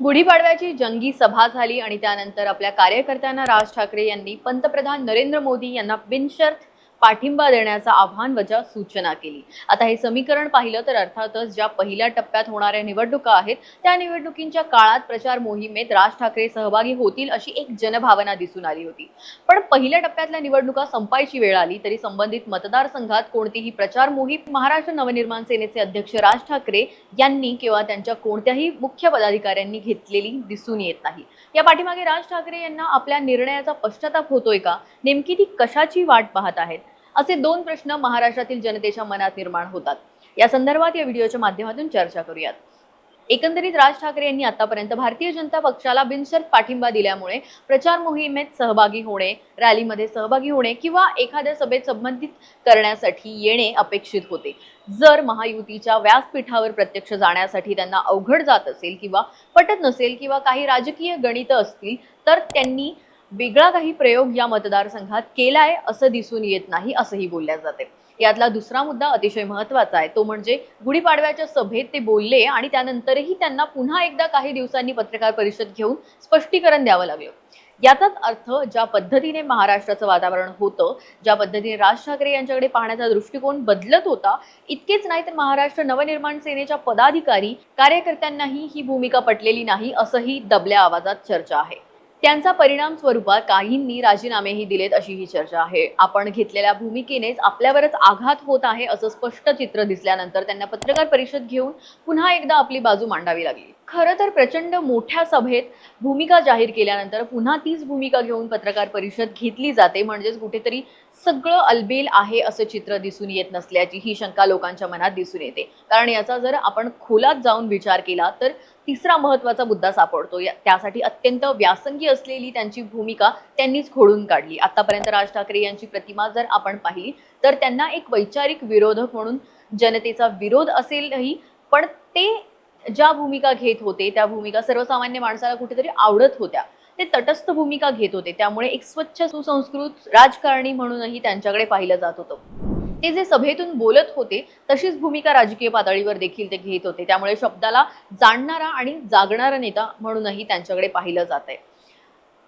गुढीपाडव्याची जंगी सभा झाली आणि त्यानंतर आपल्या कार्यकर्त्यांना राज ठाकरे यांनी पंतप्रधान नरेंद्र मोदी यांना बिनशर्त पाठिंबा देण्याचं आव्हान वजा सूचना केली. आता हे समीकरण पाहिलं तर अर्थातच ज्या पहिल्या टप्प्यात होणाऱ्या निवडणुका आहेत त्या निवडणुकींच्या काळात प्रचार मोहिमेत राज ठाकरे सहभागी होतील अशी एक जनभावना दिसून आली होती. पण पहिल्या टप्प्यातल्या निवडणुका संपायची वेळ आली तरी संबंधित मतदारसंघात कोणतीही प्रचार मोहीम महाराष्ट्र नवनिर्माण सेनेचे अध्यक्ष राज ठाकरे यांनी किंवा त्यांच्या कोणत्याही मुख्य पदाधिकाऱ्यांनी घेतलेली दिसून येत नाही. या पाठीमागे राज ठाकरे यांना आपल्या निर्णयाचा पश्चाताप होतोय का? नेमकी ती कशाची वाट पाहत आहेत? असे दोन प्रश्न महाराष्ट्रातील जनतेच्या मनात निर्माण होतात. या संदर्भात या व्हिडिओच्या माध्यमातून चर्चा करूयात. एकंदरीत राज ठाकरे यांनी आतापर्यंत भारतीय जनता पक्षाला बिनशर्त पाठिंबा दिल्यामुळे प्रचार मोहिमेत सहभागी होणे रॅलीमध्ये सहभागी होणे किंवा एखाद्या सभेत संबंधित करण्यासाठी येणे अपेक्षित होते. जर महायुतीच्या व्यासपीठावर प्रत्यक्ष जाण्यासाठी त्यांना अवघड जात असेल किंवा पटत नसेल किंवा काही राजकीय गणित असतील तर त्यांनी वेगळा काही प्रयोग या मतदारसंघात केलाय असं दिसून येत नाही असंही बोलल्या जाते. यातला दुसरा मुद्दा अतिशय महत्त्वाचा आहे. तो म्हणजे गुढीपाडव्याच्या सभेत ते बोलले आणि त्यानंतरही त्यांना पुन्हा एकदा काही दिवसांनी पत्रकार परिषद घेऊन स्पष्टीकरण द्यावं लागलं. याचाच अर्थ ज्या पद्धतीने महाराष्ट्राचं वातावरण होतं ज्या पद्धतीने राज ठाकरे यांच्याकडे पाहण्याचा दृष्टिकोन बदलत होता इतकेच नाही तर महाराष्ट्र नवनिर्माण सेनेच्या पदाधिकारी कार्यकर्त्यांनाही ही भूमिका पटलेली नाही असंही दबल्या आवाजात चर्चा आहे. त्यांचा परिणाम स्वरूपात काहींनी राजीनामेही दिलेत अशी ही चर्चा आहे. आपण घेतलेल्या भूमिकेनेच आपल्यावरच आघात होत आहे असं स्पष्ट चित्र दिसल्यानंतर त्यांना पत्रकार परिषद घेऊन पुन्हा एकदा आपली बाजू मांडावी लागली. खरं तर प्रचंड मोठ्या सभेत भूमिका जाहीर केल्यानंतर पुन्हा तीच भूमिका घेऊन पत्रकार परिषद घेतली जाते. म्हणजेच कुठेतरी सगळं अलबेल आहे असं चित्र दिसून येत नसल्याची ही शंका लोकांच्या मनात दिसून येते. कारण याचा जर आपण खोलात जाऊन विचार केला तर तिसरा महत्त्वाचा मुद्दा सापडतो. त्यासाठी अत्यंत व्यासंगी असलेली त्यांची भूमिका त्यांनीच खोडून काढली. आतापर्यंत राज ठाकरे यांची प्रतिमा जर आपण पाहिली तर त्यांना एक वैचारिक विरोधक म्हणून जनतेचा विरोध असेलही पण ते ज्या भूमिका घेत होते त्या भूमिका सर्वसामान्य माणसाला कुठेतरी आवडत होत्या. ते तटस्थ भूमिका घेत होते. त्यामुळे एक स्वच्छ सुसंस्कृत राजकारणी म्हणूनही त्यांच्याकडे पाहिलं जात होतं. ते जे सभेतून बोलत होते तशीच भूमिका राजकीय पातळीवर देखील ते घेत होते. त्यामुळे शब्दाला जाणणारा आणि जागणारा नेता म्हणूनही त्यांच्याकडे पाहिलं जात आहे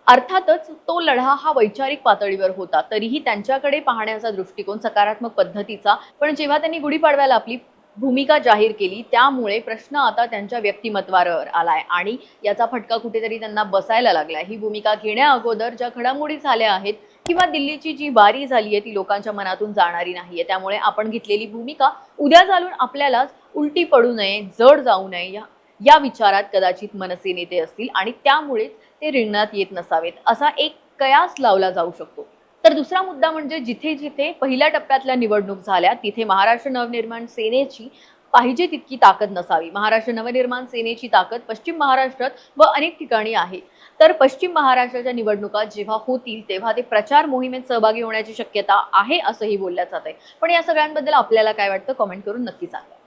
अर्थातच तो लढा हा वैचारिक पातळीवर होता. तरीही त्यांच्याकडे पाहण्याचा दृष्टिकोन सकारात्मक पद्धतीचा. पण जेव्हा त्यांनी गुढीपाडव्याला आपली भूमिका जाहीर केली. त्यामुळे प्रश्न आता त्यांच्या व्यक्तिमत्वावर आलाय. आणि याचा फटका कुठेतरी त्यांना बसायला लागलाय. ही भूमिका घेण्या अगोदर ज्या घडामोडी झाल्या आहेत किंवा दिल्लीची जी बारी झाली आहे ती लोकांच्या मनातून जाणारी नाहीये. त्यामुळे आपण घेतलेली भूमिका उद्या चालून आपल्यालाच उलटी पडू नये जड जाऊ नये या या विचारात कदाचित मनसे नेते असतील आणि त्यामुळेच ते रिंगणात येत नसावेत. असा एक कयास लावला जाऊ शकतो. तर दुसरा मुद्दा म्हणजे जिथे जिथे पहिल्या टप्प्यातल्या निवडणूक झाल्या तिथे महाराष्ट्र नवनिर्माण सेनेची पाहिजे तितकी ताकद नसावी. महाराष्ट्र नवनिर्माण सेनेची ताकद पश्चिम महाराष्ट्रात व अनेक ठिकाणी आहे. तर पश्चिम महाराष्ट्राच्या निवडणुका जेव्हा होतील तेव्हा ते प्रचार मोहिमेत सहभागी होण्याची शक्यता आहे असंही बोलल्या जात आहे पण या सगळ्यांबद्दल आपल्याला काय वाटतं कमेंट करून नक्की सांगा.